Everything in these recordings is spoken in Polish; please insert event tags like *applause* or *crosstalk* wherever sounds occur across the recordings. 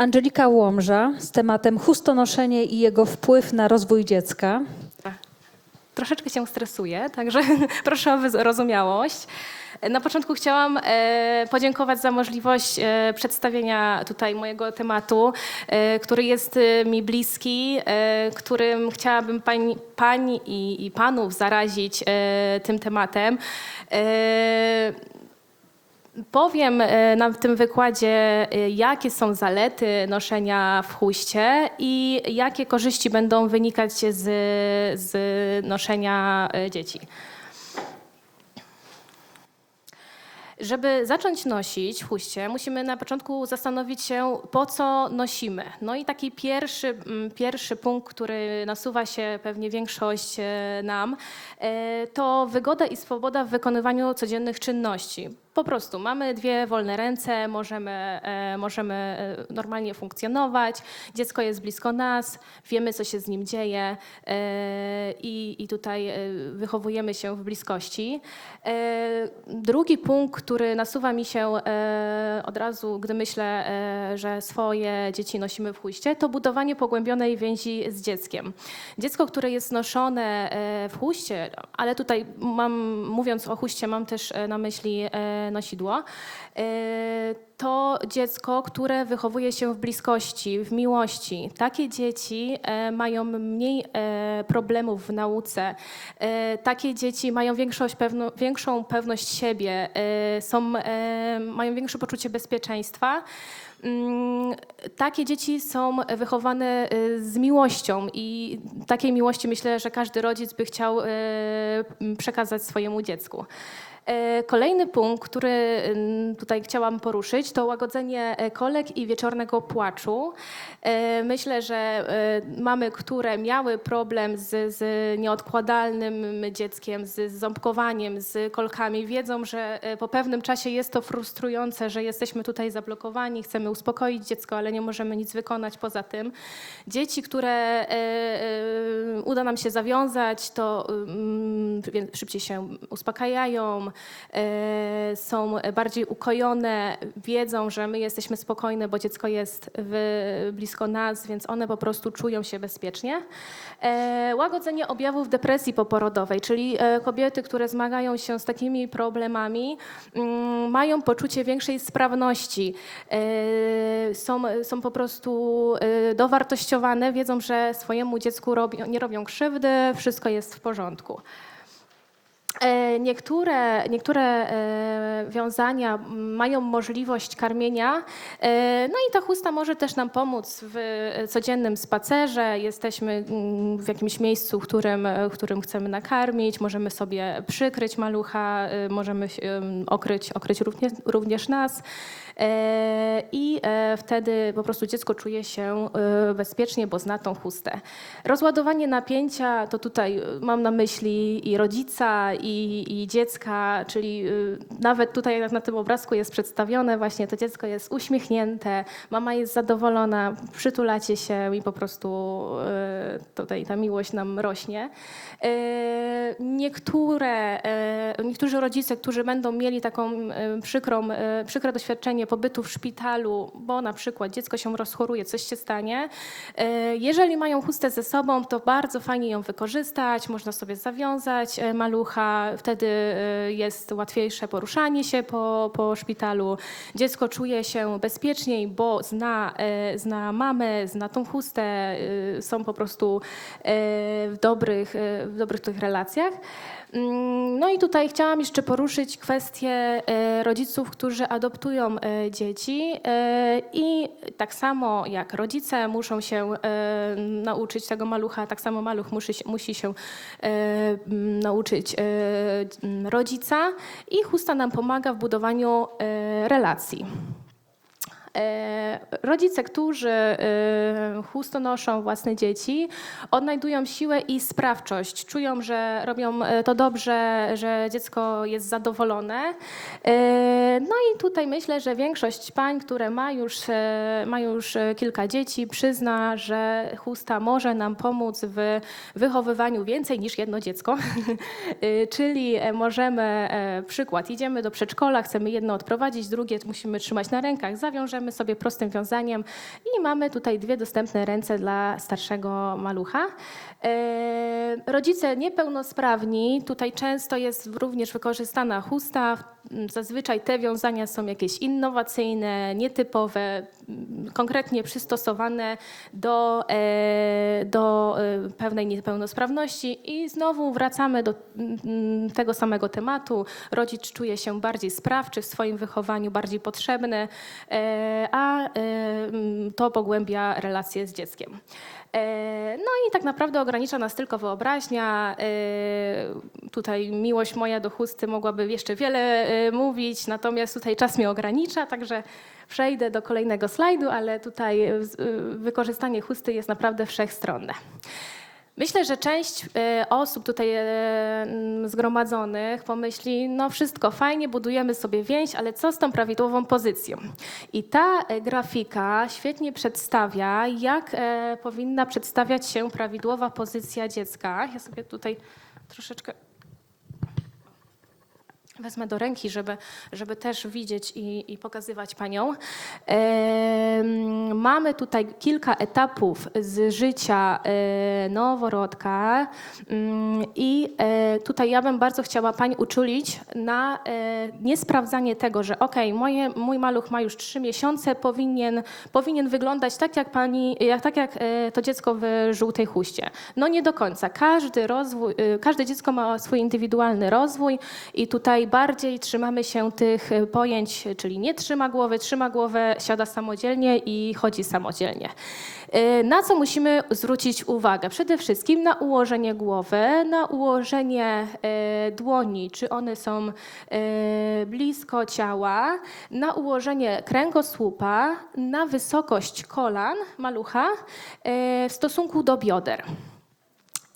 Angelika Łomża z tematem chustonoszenie i jego wpływ na rozwój dziecka. Troszeczkę się stresuję, także *laughs* proszę o wyrozumiałość. Na początku chciałam e, podziękować za możliwość e, przedstawienia tutaj mojego tematu, e, który jest mi bliski, którym chciałabym pań, pań i, i panów zarazić tym tematem. Powiem e, na tym wykładzie, e, jakie są zalety noszenia w chuście i jakie korzyści będą wynikać z, z noszenia e, dzieci. Żeby zacząć nosić w chuście, musimy na początku zastanowić się, po co nosimy. No i taki pierwszy, mm, pierwszy punkt, który nasuwa się pewnie większość nam, to wygoda i swoboda w wykonywaniu codziennych czynności. Po prostu mamy dwie wolne ręce, możemy, e, możemy e, normalnie funkcjonować, dziecko jest blisko nas, wiemy, co się z nim dzieje e, i, i tutaj wychowujemy się w bliskości. Drugi punkt, który nasuwa mi się od razu, gdy myślę, że swoje dzieci nosimy w chuście, to budowanie pogłębionej więzi z dzieckiem. Dziecko, które jest noszone w chuście, ale tutaj mam, mówiąc o chuście, mam też na myśli nosidło, e, to dziecko, które wychowuje się w bliskości, w miłości. Takie dzieci e, mają mniej e, problemów w nauce. Takie dzieci mają większą pewność siebie, są, mają większe poczucie bezpieczeństwa. Mm, Takie dzieci są wychowane z miłością i takiej miłości myślę, że każdy rodzic by chciał przekazać swojemu dziecku. E, Kolejny punkt, który tutaj chciałam poruszyć, to łagodzenie e, kolek i wieczornego płaczu. E, Myślę, że mamy, które miały problem z, z nieodkładalnym dzieckiem, z ząbkowaniem, z kolkami, wiedzą, że po pewnym czasie jest to frustrujące, że jesteśmy tutaj zablokowani, chcemy uspokoić dziecko, ale nie możemy nic wykonać poza tym. Dzieci, które uda nam się zawiązać, to szybciej się uspokajają, e, są bardziej ukojone, wiedzą, że my jesteśmy spokojne, bo dziecko jest w, blisko nas, więc one po prostu czują się bezpiecznie. E, Łagodzenie objawów depresji poporodowej, czyli e, kobiety, które zmagają się z takimi problemami, mm, mają poczucie większej sprawności, są, są po prostu dowartościowane, wiedzą, że swojemu dziecku robią, nie robią krzywdy, wszystko jest w porządku. E, Niektóre, niektóre e, wiązania mają możliwość karmienia, e, no i ta chusta może też nam pomóc w codziennym spacerze. Jesteśmy mm, w jakimś miejscu, którym, którym chcemy nakarmić, możemy sobie przykryć malucha, e, możemy okryć, okryć również, również nas. E, I e, wtedy po prostu dziecko czuje się e, bezpiecznie, bo zna tą chustę. Rozładowanie napięcia to tutaj mam na myśli i rodzica, i, i dziecka, czyli nawet tutaj jak na tym obrazku jest przedstawione, właśnie to dziecko jest uśmiechnięte, mama jest zadowolona, przytulacie się i po prostu tutaj ta miłość nam rośnie. Niektóre, niektórzy rodzice, którzy będą mieli taką przykrą, przykre doświadczenie pobytu w szpitalu, bo na przykład dziecko się rozchoruje, coś się stanie, e, jeżeli mają chustę ze sobą, to bardzo fajnie ją wykorzystać, można sobie zawiązać e, malucha, wtedy e, jest łatwiejsze poruszanie się po, po szpitalu. Dziecko czuje się bezpieczniej, bo zna, zna mamę, zna tą chustę, są po prostu w dobrych, w dobrych tych relacjach. Mm, No i tutaj chciałam jeszcze poruszyć kwestię rodziców, którzy adoptują dzieci e, i tak samo jak rodzice muszą się e, nauczyć tego malucha, tak samo maluch musi, musi się e, nauczyć e, rodzica i chusta nam pomaga w budowaniu e, relacji. E, Rodzice, którzy e, chustonoszą własne dzieci, odnajdują siłę i sprawczość. Czują, że robią e, to dobrze, że dziecko jest zadowolone. No i tutaj myślę, że większość pań, które ma już, ma już kilka dzieci, przyzna, że chusta może nam pomóc w wychowywaniu więcej niż jedno dziecko. *laughs* Czyli możemy, przykład, idziemy do przedszkola, chcemy jedno odprowadzić, drugie musimy trzymać na rękach, zawiążemy wiążemy sobie prostym wiązaniem i mamy tutaj dwie dostępne ręce dla starszego malucha. E, rodzice niepełnosprawni, tutaj często jest również wykorzystana chusta. Zazwyczaj te wiązania są jakieś innowacyjne, nietypowe, konkretnie przystosowane do, e, do e, pewnej niepełnosprawności i znowu wracamy do mm, tego samego tematu. Rodzic czuje się bardziej sprawczy w swoim wychowaniu, bardziej potrzebny, e, a mm, to pogłębia relacje z dzieckiem. E, No i tak naprawdę ogranicza nas tylko wyobraźnia. E, Tutaj miłość moja do chusty mogłaby jeszcze wiele e, mówić, natomiast tutaj czas mnie ogranicza, także przejdę do kolejnego slajdu, ale tutaj wykorzystanie chusty jest naprawdę wszechstronne. Myślę, że część e, osób tutaj e, m, zgromadzonych pomyśli, no wszystko fajnie, budujemy sobie więź, ale co z tą prawidłową pozycją? I ta e, grafika świetnie przedstawia, jak powinna przedstawiać się prawidłowa pozycja dziecka. Ja sobie tutaj troszeczkę Wezmę do ręki, żeby, żeby też widzieć i, i pokazywać Panią. Em, mamy tutaj kilka etapów z życia e, noworodka Mm, i e, tutaj ja bym bardzo chciała Pani uczulić na e, niesprawdzanie tego, że moje mój maluch ma już trzy miesiące, powinien, powinien wyglądać tak jak, pani, jak, tak jak e, to dziecko w żółtej chuście. No nie do końca. Każdy, rozwój, e, każde dziecko ma swój indywidualny rozwój i tutaj bardziej trzymamy się tych e, pojęć, czyli nie trzyma głowy, trzyma głowę, siada samodzielnie i chodzi samodzielnie. E, Na co musimy zwrócić uwagę? Przede wszystkim na ułożenie głowy, na ułożenie e, dłoni, czy one są e, blisko ciała, na ułożenie kręgosłupa, na wysokość kolan malucha e, w stosunku do bioder.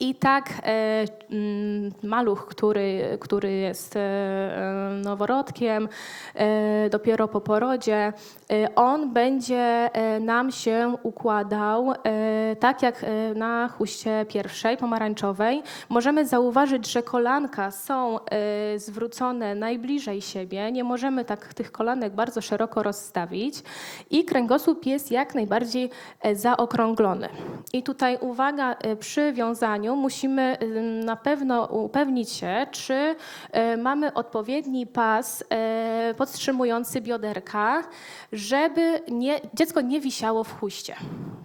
I tak e, mm, maluch, który, który jest e, noworodkiem, e, dopiero po porodzie, on będzie nam się układał tak jak na chuście pierwszej, pomarańczowej. Możemy zauważyć, że kolanka są zwrócone najbliżej siebie. Nie możemy tak tych kolanek bardzo szeroko rozstawić i kręgosłup jest jak najbardziej zaokrąglony. I tutaj uwaga, przy wiązaniu musimy na pewno upewnić się, czy e, mamy odpowiedni pas e, podtrzymujący bioderka, żeby nie, dziecko nie wisiało w chuście.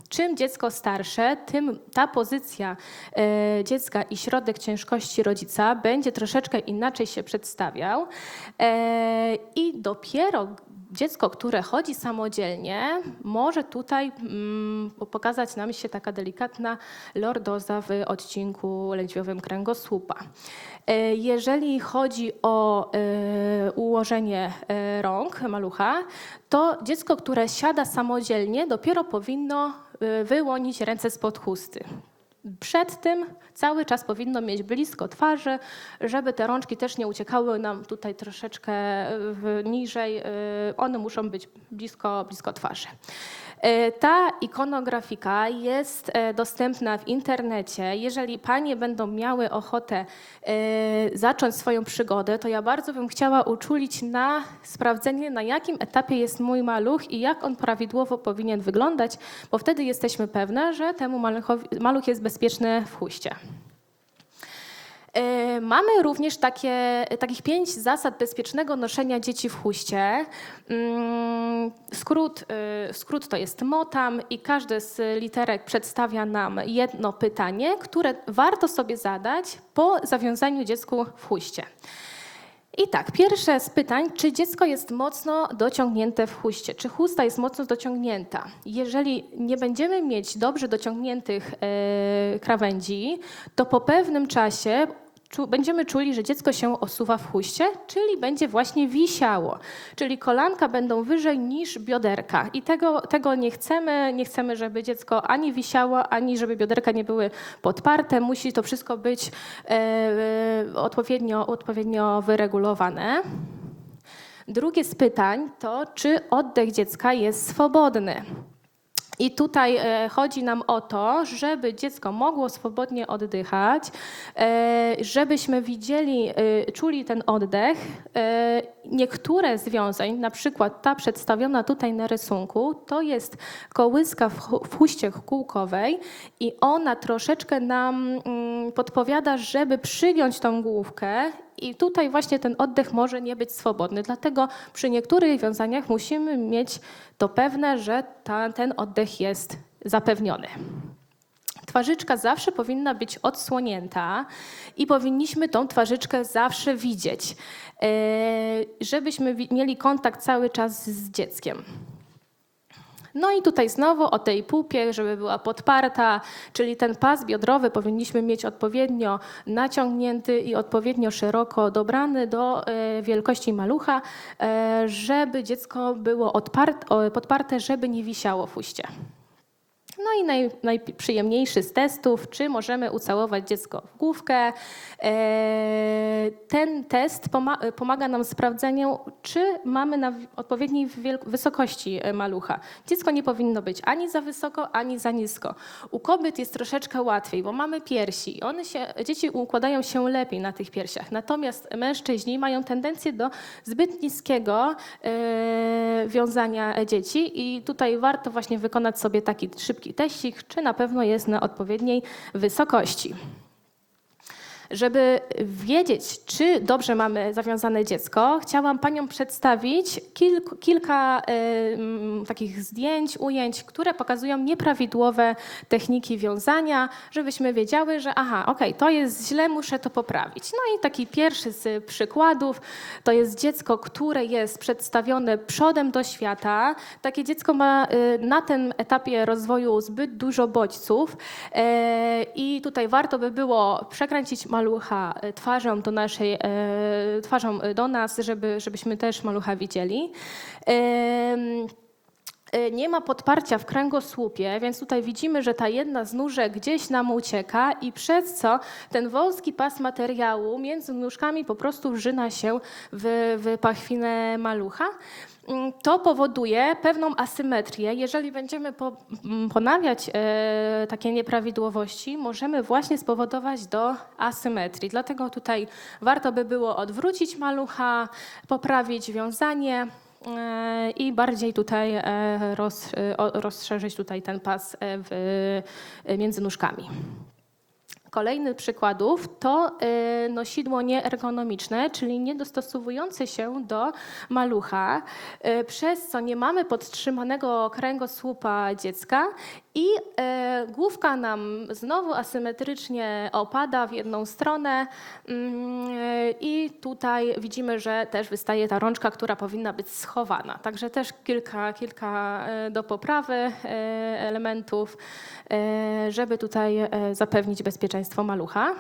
Czym dziecko starsze, tym ta pozycja e, dziecka i środek ciężkości rodzica będzie troszeczkę inaczej się przedstawiał. I dopiero dziecko, które chodzi samodzielnie, może tutaj mm, pokazać nam się taka delikatna lordoza w odcinku lędźwiowym kręgosłupa. E, Jeżeli chodzi o e, ułożenie e, rąk malucha, to dziecko, które siada samodzielnie, dopiero powinno wyłonić ręce spod chusty. Przed tym cały czas powinno mieć blisko twarzy, żeby te rączki też nie uciekały nam tutaj troszeczkę niżej. y, One muszą być blisko, blisko twarzy. Y, Ta ikonografika jest e, dostępna w internecie. Jeżeli panie będą miały ochotę e, zacząć swoją przygodę, to ja bardzo bym chciała uczulić na sprawdzenie, na jakim etapie jest mój maluch i jak on prawidłowo powinien wyglądać, bo wtedy jesteśmy pewne, że temu maluchowi, maluch jest bezpieczny w chuście. E, Mamy również takie, takich pięć zasad bezpiecznego noszenia dzieci w chuście. Mm, Skrót, e, skrót to jest MOTAM i każdy z literek przedstawia nam jedno pytanie, które warto sobie zadać po zawiązaniu dziecku w chuście. I tak, pierwsze z pytań, czy dziecko jest mocno dociągnięte w chuście? Czy chusta jest mocno dociągnięta? Jeżeli nie będziemy mieć dobrze dociągniętych e, krawędzi, to po pewnym czasie czu, będziemy czuli, że dziecko się osuwa w chuście, czyli będzie właśnie wisiało. Czyli kolanka będą wyżej niż bioderka. I tego, tego nie chcemy. Nie chcemy, żeby dziecko ani wisiało, ani żeby bioderka nie były podparte. Musi to wszystko być e, e, odpowiednio, odpowiednio wyregulowane. Drugie z pytań to, czy oddech dziecka jest swobodny. I tutaj e, chodzi nam o to, żeby dziecko mogło swobodnie oddychać, e, żebyśmy widzieli, e, czuli ten oddech. Niektóre z wiązań, na przykład ta przedstawiona tutaj na rysunku, to jest kołyska w huście kółkowej i ona troszeczkę nam mm, podpowiada, żeby przygiąć tą główkę i tutaj właśnie ten oddech może nie być swobodny. Dlatego przy niektórych wiązaniach musimy mieć to pewne, że ta, ten oddech jest zapewniony. Twarzyczka zawsze powinna być odsłonięta i powinniśmy tą twarzyczkę zawsze widzieć, e, żebyśmy mieli kontakt cały czas z dzieckiem. No i tutaj znowu o tej pupie, żeby była podparta, czyli ten pas biodrowy powinniśmy mieć odpowiednio naciągnięty i odpowiednio szeroko dobrany do e, wielkości malucha, e, żeby dziecko było podparte, żeby nie wisiało w uście. No i naj, najprzyjemniejszy z testów, czy możemy ucałować dziecko w główkę. E, Ten test poma- pomaga nam w sprawdzeniu, czy mamy na odpowiedniej wysokości e, malucha. Dziecko nie powinno być ani za wysoko, ani za nisko. U kobiet jest troszeczkę łatwiej, bo mamy piersi one się, dzieci układają się lepiej na tych piersiach. Natomiast mężczyźni mają tendencję do zbyt niskiego e, wiązania dzieci i tutaj warto właśnie wykonać sobie taki szybki teścik, czy na pewno jest na odpowiedniej wysokości. Żeby wiedzieć, czy dobrze mamy zawiązane dziecko, chciałam Paniom przedstawić kilka mm, takich zdjęć, ujęć, które pokazują nieprawidłowe techniki wiązania, żebyśmy wiedziały, że aha, okej, to jest źle, muszę to poprawić. No i taki pierwszy z przykładów to jest dziecko, które jest przedstawione przodem do świata. Takie dziecko ma e, na tym etapie rozwoju zbyt dużo bodźców e, i tutaj warto by było przekręcić malucha e, twarzą do naszej, e, twarzą do nas, żeby, żebyśmy też malucha widzieli. E, Nie ma podparcia w kręgosłupie, więc tutaj widzimy, że ta jedna z nóżek gdzieś nam ucieka i przez co ten wąski pas materiału między nóżkami po prostu wrzyna się w, w pachwinę malucha. Mm, To powoduje pewną asymetrię. Jeżeli będziemy po, m, ponawiać e, takie nieprawidłowości, możemy właśnie spowodować do asymetrii. Dlatego tutaj warto by było odwrócić malucha, poprawić wiązanie i bardziej tutaj e, e, rozszerzyć tutaj ten pas e, e, między nóżkami. Kolejny przykładów to y, nosidło nieergonomiczne, czyli niedostosowujące się do malucha, y, przez co nie mamy podtrzymanego kręgosłupa dziecka i y, główka nam znowu asymetrycznie opada w jedną stronę mm, i tutaj widzimy, że też wystaje ta rączka, która powinna być schowana. Także też kilka, kilka do poprawy elementów, żeby tutaj zapewnić bezpieczeństwo malucha.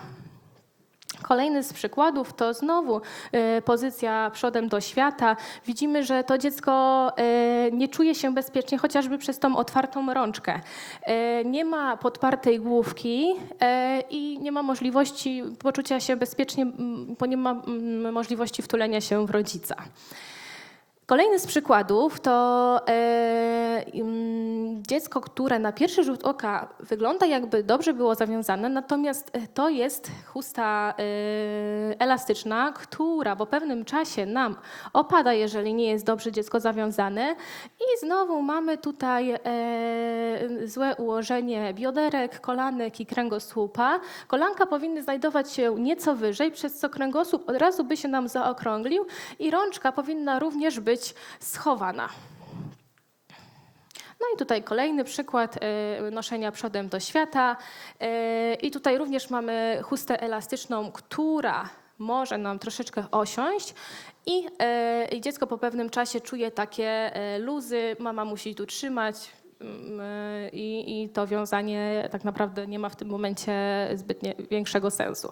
Kolejny z przykładów to znowu e, pozycja przodem do świata. Widzimy, że to dziecko e, nie czuje się bezpiecznie chociażby przez tą otwartą rączkę. E, nie ma podpartej główki i nie ma możliwości poczucia się bezpiecznie, bo nie ma możliwości wtulenia się w rodzica. Kolejny z przykładów to e, dziecko, które na pierwszy rzut oka wygląda jakby dobrze było zawiązane, natomiast e, to jest chusta e, elastyczna, która po pewnym czasie nam opada, jeżeli nie jest dobrze dziecko zawiązane. I znowu mamy tutaj złe ułożenie bioderek, kolanek i kręgosłupa. Kolanka powinny znajdować się nieco wyżej, przez co kręgosłup od razu by się nam zaokrąglił i rączka powinna również być schowana. No i tutaj kolejny przykład e, noszenia przodem do świata. E, I tutaj również mamy chustę elastyczną, która może nam troszeczkę osiąść i, i dziecko po pewnym czasie czuje takie luzy, mama musi tu trzymać mm, i, i to wiązanie tak naprawdę nie ma w tym momencie zbytnie większego sensu.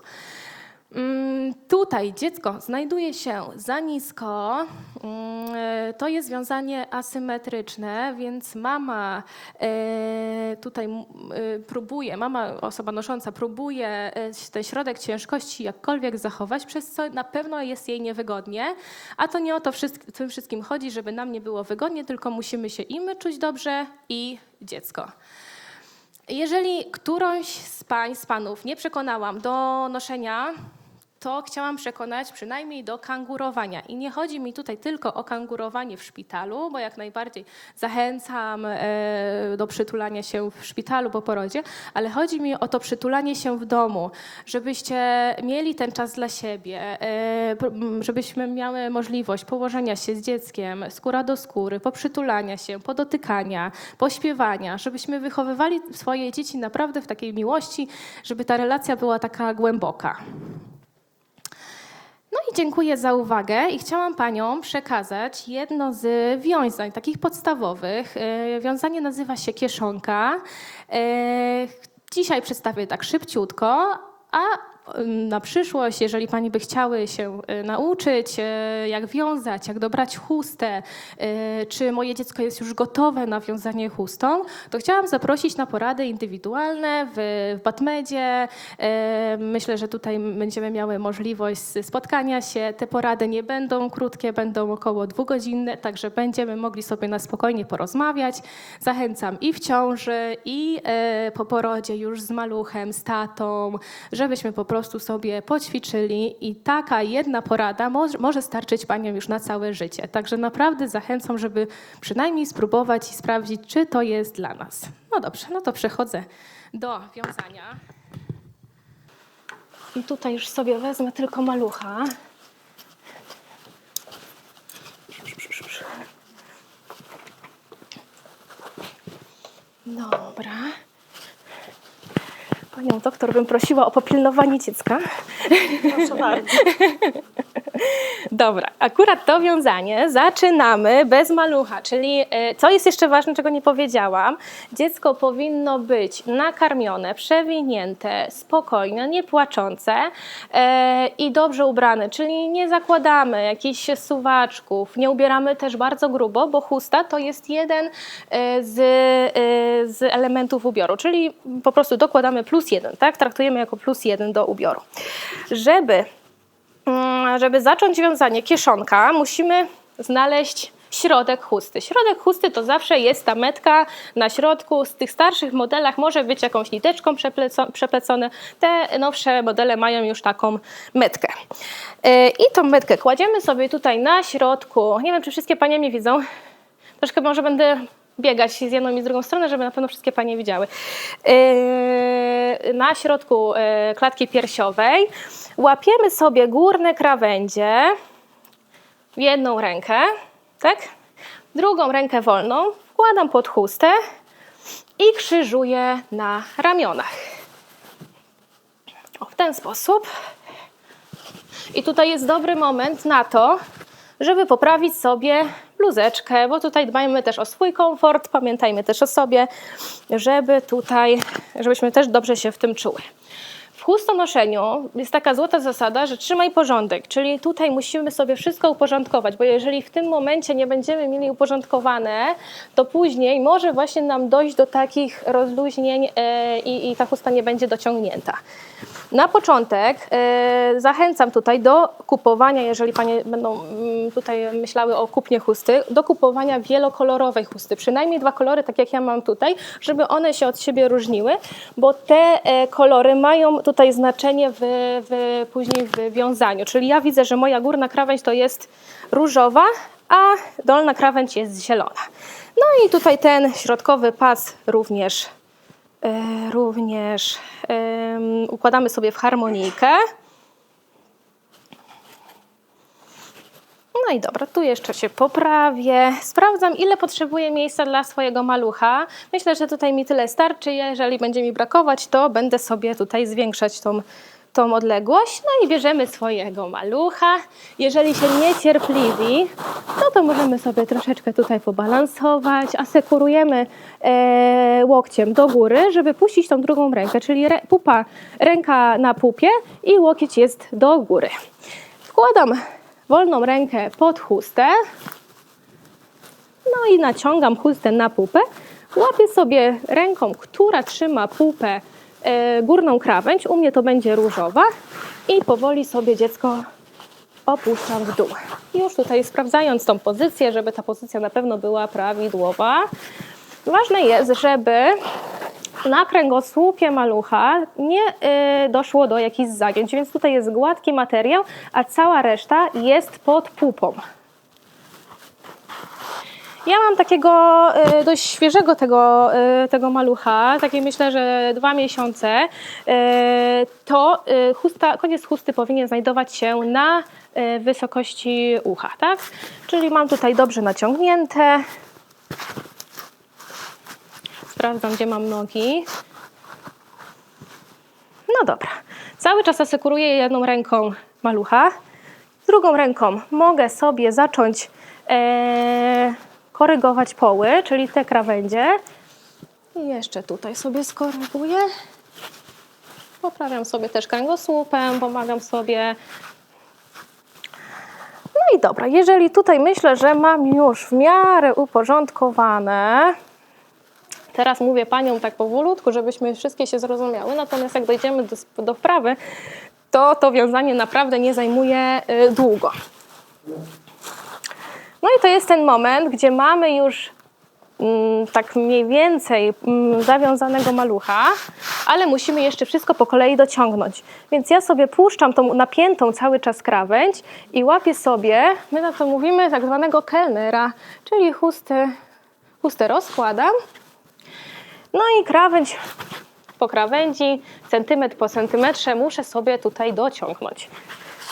Mm, Tutaj dziecko znajduje się za nisko. Mm, To jest wiązanie asymetryczne, więc mama e, tutaj e, próbuje, mama, osoba nosząca próbuje e, ten środek ciężkości jakkolwiek zachować, przez co na pewno jest jej niewygodnie. A to nie o to tym wszystkim chodzi, żeby nam nie było wygodnie, tylko musimy się i my czuć dobrze, i dziecko. Jeżeli którąś z pań, z panów nie przekonałam do noszenia, to chciałam przekonać przynajmniej do kangurowania. I nie chodzi mi tutaj tylko o kangurowanie w szpitalu, bo jak najbardziej zachęcam e, do przytulania się w szpitalu po porodzie, ale chodzi mi o to przytulanie się w domu, żebyście mieli ten czas dla siebie, e, żebyśmy miały możliwość położenia się z dzieckiem skóra do skóry, poprzytulania się, podotykania, pośpiewania, żebyśmy wychowywali swoje dzieci naprawdę w takiej miłości, żeby ta relacja była taka głęboka. I dziękuję za uwagę i chciałam Paniom przekazać jedno z wiązań takich podstawowych. E, Wiązanie nazywa się kieszonka. E, Dzisiaj przedstawię tak szybciutko, a na przyszłość, jeżeli Pani by chciały się e, nauczyć, e, jak wiązać, jak dobrać chustę, e, czy moje dziecko jest już gotowe na wiązanie chustą, to chciałam zaprosić na porady indywidualne w, w Batmedzie. Myślę, że tutaj będziemy miały możliwość spotkania się. Te porady nie będą krótkie, będą około dwugodzinne, także będziemy mogli sobie na spokojnie porozmawiać. Zachęcam i w ciąży, i po porodzie już z maluchem, z tatą, żebyśmy po prostu sobie poćwiczyli i taka jedna porada może, może starczyć Paniom już na całe życie. Także naprawdę zachęcam, żeby przynajmniej spróbować i sprawdzić, czy to jest dla nas. No dobrze, no to przechodzę do wiązania. I tutaj już sobie wezmę tylko malucha. Dobra. Panią doktor bym prosiła o popilnowanie dziecka. *laughs* Proszę bardzo. *laughs* Dobra, akurat to wiązanie zaczynamy bez malucha, czyli e, co jest jeszcze ważne, czego nie powiedziałam, dziecko powinno być nakarmione, przewinięte, spokojne, nie płaczące e, i dobrze ubrane, czyli nie zakładamy jakichś suwaczków, nie ubieramy też bardzo grubo, bo chusta to jest jeden e, z, z elementów ubioru, czyli po prostu dokładamy plus jeden, tak? Traktujemy jako plus jeden do ubioru. Żeby żeby zacząć wiązanie kieszonka, musimy znaleźć środek chusty. Środek chusty to zawsze jest ta metka na środku. Z tych starszych modelach może być jakąś niteczką przepleco- przeplecone. Te nowsze modele mają już taką metkę. Yy, I tą metkę kładziemy sobie tutaj na środku. Nie wiem, czy wszystkie panie mnie widzą. Troszkę może będę biegać z jedną i z drugą stronę, żeby na pewno wszystkie panie widziały. Yy, na środku yy, klatki piersiowej łapiemy sobie górne krawędzie w jedną rękę, tak? Drugą rękę wolną wkładam pod chustę i krzyżuję na ramionach. O, w ten sposób. I tutaj jest dobry moment na to, żeby poprawić sobie bluzeczkę, bo tutaj dbajmy też o swój komfort, pamiętajmy też o sobie, żeby tutaj, żebyśmy też dobrze się w tym czuły. Chustonoszeniu jest taka złota zasada, że trzymaj porządek, czyli tutaj musimy sobie wszystko uporządkować, bo jeżeli w tym momencie nie będziemy mieli uporządkowane, to później może właśnie nam dojść do takich rozluźnień e, i, i ta chusta nie będzie dociągnięta. Na początek e, zachęcam tutaj do kupowania, jeżeli panie będą mm, tutaj myślały o kupnie chusty, do kupowania wielokolorowej chusty. Przynajmniej dwa kolory, tak jak ja mam tutaj, żeby one się od siebie różniły, bo te e, kolory mają tutaj znaczenie w, w, później w wiązaniu. Czyli ja widzę, że moja górna krawędź to jest różowa, a dolna krawędź jest zielona. No i tutaj ten środkowy pas również E, również układamy sobie w harmonijkę. No i dobra, tu jeszcze się poprawię. Sprawdzam, ile potrzebuję miejsca dla swojego malucha. Myślę, że tutaj mi tyle starczy. Jeżeli będzie mi brakować, to będę sobie tutaj zwiększać tą, tą odległość, no i bierzemy swojego malucha. Jeżeli się niecierpliwi, no to możemy sobie troszeczkę tutaj pobalansować, asekurujemy e, łokciem do góry, żeby puścić tą drugą rękę, czyli re, pupa, ręka na pupie i łokieć jest do góry. Wkładam wolną rękę pod chustę, no i naciągam chustę na pupę. Łapię sobie ręką, która trzyma pupę, e, górną krawędź. U mnie to będzie różowa. I powoli sobie dziecko opuszczam w dół. Już tutaj sprawdzając tą pozycję, żeby ta pozycja na pewno była prawidłowa. Ważne jest, żeby na kręgosłupie malucha nie y, doszło do jakichś zagięć, więc tutaj jest gładki materiał, a cała reszta jest pod pupą. Ja mam takiego y, dość świeżego tego, y, tego malucha, takie myślę, że dwa miesiące. Y, to y, chusta, koniec chusty powinien znajdować się na y, wysokości ucha, tak? Czyli mam tutaj dobrze naciągnięte. Sprawdzam, gdzie mam nogi. No dobra. Cały czas asekuruję jedną ręką malucha. Drugą ręką mogę sobie zacząć e, korygować poły, czyli te krawędzie. I jeszcze tutaj sobie skoryguję. Poprawiam sobie też kręgosłupem, pomagam sobie. No i dobra, jeżeli tutaj myślę, że mam już w miarę uporządkowane, Teraz mówię paniom tak powolutku, żebyśmy wszystkie się zrozumiały, natomiast jak dojdziemy do, do wprawy, to to wiązanie naprawdę nie zajmuje y, długo. No i to jest ten moment, gdzie mamy już mm, tak mniej więcej mm, zawiązanego malucha, ale musimy jeszcze wszystko po kolei dociągnąć. Więc ja sobie puszczam tą napiętą cały czas krawędź i łapię sobie, my na to mówimy tak zwanego kelnera, czyli chusty, chustę rozkładam no i krawędź po krawędzi, centymetr po centymetrze muszę sobie tutaj dociągnąć.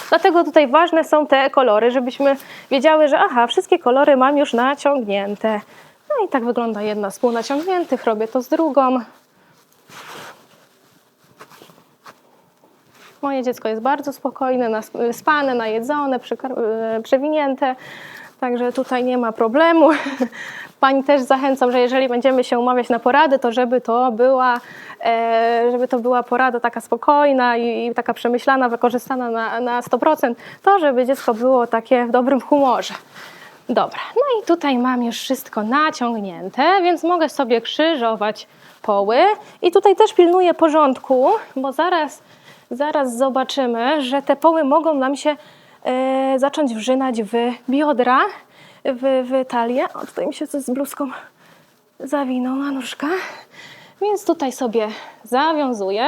Dlatego tutaj ważne są te kolory, żebyśmy wiedziały, że aha, wszystkie kolory mam już naciągnięte. No i tak wygląda jedna z półnaciągniętych, robię to z drugą. Moje dziecko jest bardzo spokojne, spane, najedzone, e, przewinięte, także tutaj nie ma problemu. *laughs* Pani też zachęcam, że jeżeli będziemy się umawiać na porady, to żeby to była, e, żeby to była porada taka spokojna i, taka przemyślana, wykorzystana na, na 100%, to żeby dziecko było takie w dobrym humorze. Dobra, no i tutaj mam już wszystko naciągnięte, więc mogę sobie krzyżować poły. I tutaj też pilnuję porządku, bo zaraz, zaraz zobaczymy, że te poły mogą nam się e, zacząć wrzynać w biodra, w, w talię. O, tutaj mi się coś z bluzką zawinął nóżka. Więc tutaj sobie zawiązuję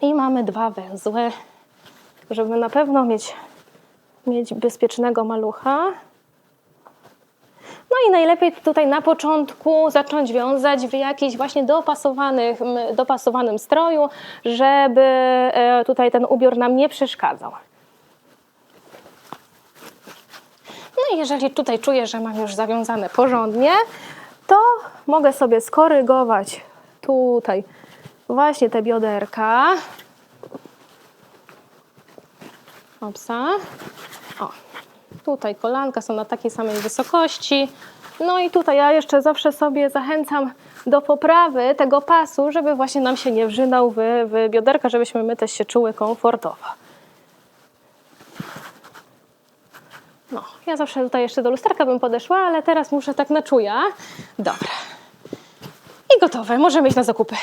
i mamy dwa węzły, żeby na pewno mieć mieć bezpiecznego malucha. No i najlepiej tutaj na początku zacząć wiązać w jakiś właśnie dopasowanych, dopasowanym stroju, żeby e, tutaj ten ubiór nam nie przeszkadzał. No i jeżeli tutaj czuję, że mam już zawiązane porządnie, to mogę sobie skorygować tutaj właśnie te bioderka. Opsa. O, tutaj kolanka są na takiej samej wysokości. No i tutaj ja jeszcze zawsze sobie zachęcam do poprawy tego pasu, żeby właśnie nam się nie wrzynał w, w bioderka, żebyśmy my też się czuły komfortowo. No, ja zawsze tutaj jeszcze do lusterka bym podeszła, ale teraz muszę tak na czuja. Dobra. I gotowe, możemy iść na zakupy.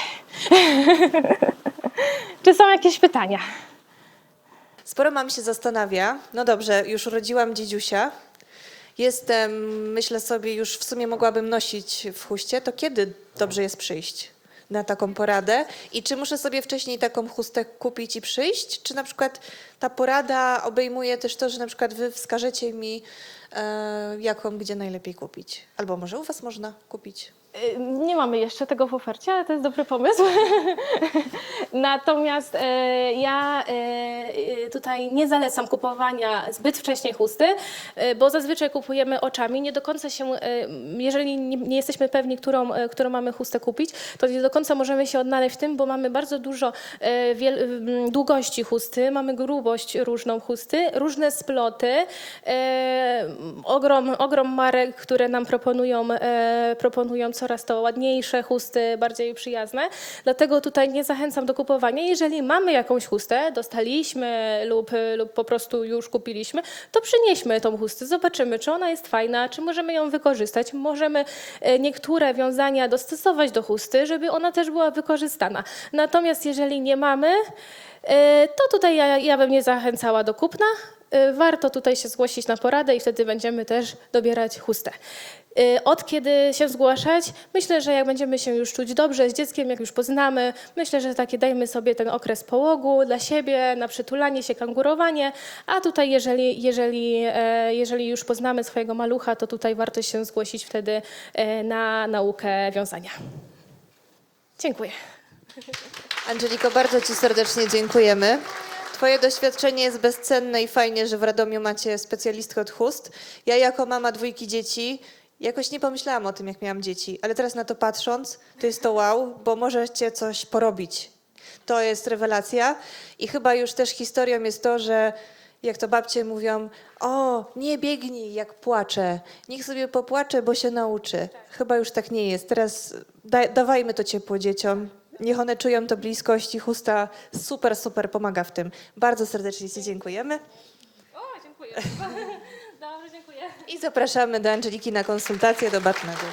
*laughs* Czy są jakieś pytania? Sporo mam się zastanawia. No dobrze, już urodziłam dziedziusia. Jestem, myślę sobie, już w sumie mogłabym nosić w chuście. To kiedy dobrze jest przyjść na taką poradę? I czy muszę sobie wcześniej taką chustę kupić i przyjść? Czy na przykład ta porada obejmuje też to, że na przykład wy wskażecie mi, e, jaką, gdzie najlepiej kupić? Albo może u was można kupić? Y, Nie mamy jeszcze tego w ofercie, ale to jest dobry pomysł. *laughs* Natomiast e, ja e, tutaj nie zalecam kupowania zbyt wcześnie chusty, bo zazwyczaj kupujemy oczami. Nie do końca się, jeżeli nie, jesteśmy pewni, którą, którą mamy chustę kupić, to nie do końca możemy się odnaleźć w tym, bo mamy bardzo dużo długości chusty, mamy grubość różną chusty, różne sploty, ogrom, ogrom marek, które nam proponują, proponują coraz to ładniejsze chusty, bardziej przyjazne. Dlatego tutaj nie zachęcam do kupowania. Jeżeli mamy jakąś chustę, dostaliśmy lub, lub po prostu już kupiliśmy, to przynieśmy tą chustę, zobaczymy, czy ona jest fajna, czy możemy ją wykorzystać. Możemy e, niektóre wiązania dostosować do chusty, żeby ona też była wykorzystana. Natomiast jeżeli nie mamy, e, to tutaj ja, ja bym nie zachęcała do kupna. E, Warto tutaj się zgłosić na poradę i wtedy będziemy też dobierać chustę. E, Od kiedy się zgłaszać? Myślę, że jak będziemy się już czuć dobrze z dzieckiem, jak już poznamy, myślę, że takie dajmy sobie ten okres połogu dla siebie, na przytulanie się, kangurowanie, a tutaj jeżeli, jeżeli, e, jeżeli już poznamy swojego malucha, to tutaj warto się zgłosić wtedy e, na naukę wiązania. Dziękuję. Angeliko, bardzo Ci serdecznie dziękujemy. Twoje doświadczenie jest bezcenne i fajnie, że w Radomiu macie specjalistkę od chust. Ja jako mama dwójki dzieci jakoś nie pomyślałam o tym, jak miałam dzieci, ale teraz na to patrząc, to jest to wow, bo możecie coś porobić. To jest rewelacja i chyba już też historią jest to, że jak to babcie mówią, o, nie biegnij, jak płacze. Niech sobie popłacze, bo się nauczy. Chyba już tak nie jest. Teraz da, dawajmy to ciepło dzieciom. Niech one czują to bliskość i chusta super, super pomaga w tym. Bardzo serdecznie Ci dziękujemy O, dziękuję. *laughs* Dobrze, dziękuję. i zapraszamy do Angeliki na konsultację do Batnego.